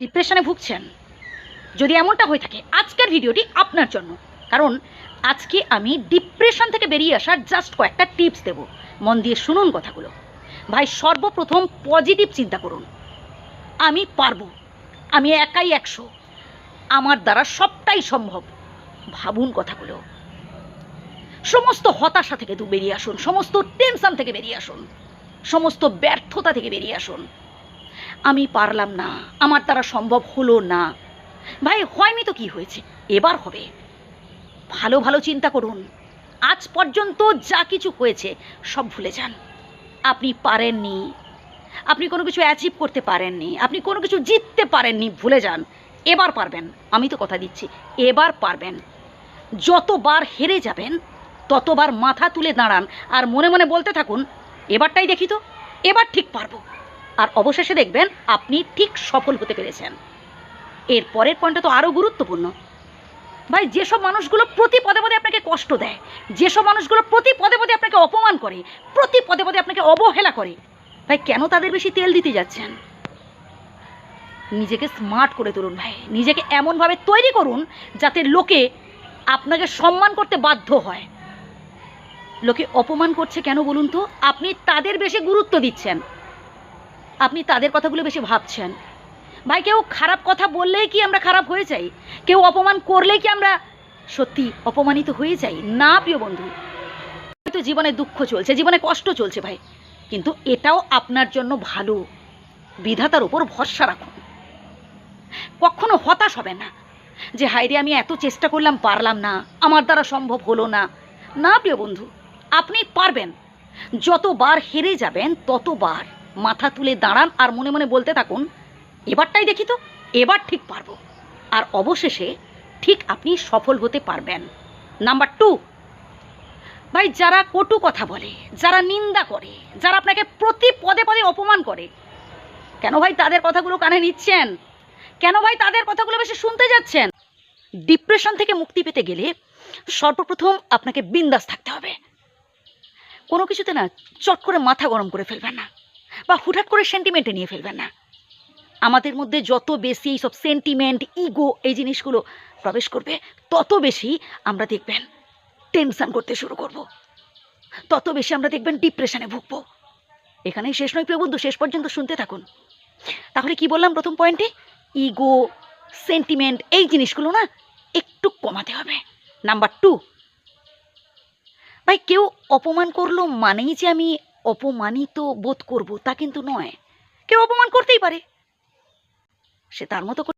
ডিপ্রেশনে ভুগছেন। যদি এমনটা হয়ে থাকে, আজকের ভিডিওটি আপনার জন্য। কারণ আজকে আমি ডিপ্রেশন থেকে বেরিয়ে আসার জাস্ট কয়েকটা টিপস দেব। মন দিয়ে শুনুন কথাগুলো। ভাই, সর্বপ্রথম পজিটিভ চিন্তা করুন। আমি পারব। আমি একাই একশো। আমার দ্বারা সবটাই সম্ভব। ভাবুন কথাগুলো। সমস্ত হতাশা থেকে বেরিয়ে আসুন। সমস্ত টেনশন থেকে বেরিয়ে আসুন। সমস্ত ব্যর্থতা থেকে বেরিয়ে আসুন। আমি পারলাম না, আমার দ্বারা সম্ভব হলো না। ভাই, হয়নি তো কি হয়েছে? এবার হবে। ভালো ভালো চিন্তা করুন। আজ পর্যন্ত যা কিছু হয়েছে, সব ভুলে যান। আপনি পারেননি। আপনি কোনো কিছু অ্যাচিভ করতে পারেননি। আপনি কোনো কিছু জিততে পারেননি, ভুলে যান। এবার পারবেন। আমি তো কথা দিচ্ছি। এবার পারবেন। যতবার হেরে যাবেন, ততবার মাথা তুলে দাঁড়ান। আর মনে মনে বলতে থাকুন, এবারটাই দেখি তো। এবার ঠিক পারব। আর অবশেষে দেখবেন আপনি ঠিক সফল হতে পেরেছেন। এর পরের পয়েন্টটা তো আরও গুরুত্বপূর্ণ। ভাই, যেসব মানুষগুলো প্রতি পদে পদে আপনাকে কষ্ট দেয়, যেসব মানুষগুলো প্রতি পদে পদে আপনাকে অপমান করে, প্রতি পদে পদে আপনাকে অবহেলা করে, ভাই, কেন তাদের বেশি তেল দিতে যাচ্ছেন? নিজেকে স্মার্ট করে তুলুন ভাই। নিজেকে এমনভাবে তৈরি করুন যাতে লোকে আপনাকে সম্মান করতে বাধ্য হয়। লোকে অপমান করছে কেন বলুন তো? আপনি তাদের বেশি গুরুত্ব দিচ্ছেন। আপনি তাদের কথাগুলো বেশি ভাবছেন। ভাই, কেউ খারাপ কথা বললেই কি আমরা খারাপ হয়ে যাই? কেউ অপমান করলেই কি আমরা সত্যি অপমানিত হয়ে যাই? না, প্রিয় বন্ধু। হয়তো জীবনে দুঃখ চলছে, জীবনে কষ্ট চলছে ভাই। কিন্তু এটাও আপনার জন্য ভালো। বিধাতার উপর ভরসা রাখুন। কখনো হতাশ হবে না যে হাইরে আমি এত চেষ্টা করলাম, পারলাম না। আমার দ্বারা সম্ভব হলো না। না, প্রিয় বন্ধু, আপনি পারবেন। যতবার হেরে যাবেন, ততবার। মাথা তুলে দাঁড়ান আর মনে মনে বলতে থাকুন, এবারটাই দেখি তো, এবার ঠিক পারব। আর অবশেষে ঠিক আপনি সফল হতে পারবেন। Number two. ভাই, যারা কটু কথা বলে, যারা নিন্দা করে, যারা আপনাকে প্রতি পদে পদে অপমান করে, কেন ভাই তাদের কথাগুলো কানে নিচ্ছেন? কেন ভাই তাদের কথাগুলো বেশি শুনতে যাচ্ছেন? ডিপ্রেশন থেকে মুক্তি পেতে গেলে সর্বপ্রথম আপনাকে বিন্দাস থাকতে হবে। কোনো কিছুতে না চট করে মাথা গরম করে ফেলবেন না। বা হুটহাট করে সেন্টিমেন্টে নিয়ে ফেলবেন না। আমাদের মধ্যে যত বেশি এইসব সেন্টিমেন্ট ইগো এই জিনিসগুলো প্রবেশ করবে, তত বেশি আমরা দেখবেন টেনশন করতে শুরু করব। তত বেশি আমরা দেখবেন ডিপ্রেশনে ভুগবো। এখানেই শেষ নয় প্রিয় বন্ধু শেষ পর্যন্ত শুনতে থাকুন। তাহলে কি বললাম প্রথম পয়েন্টে ইগো সেন্টিমেন্ট এই জিনিসগুলো না একটু কমাতে হবে। নাম্বার টু ভাই কেউ অপমান করল মানেই যে আমি অপমানিত বোধ করব তা কিন্তু নয়। কেউ অপমান করতেই পারে। সে তার মতো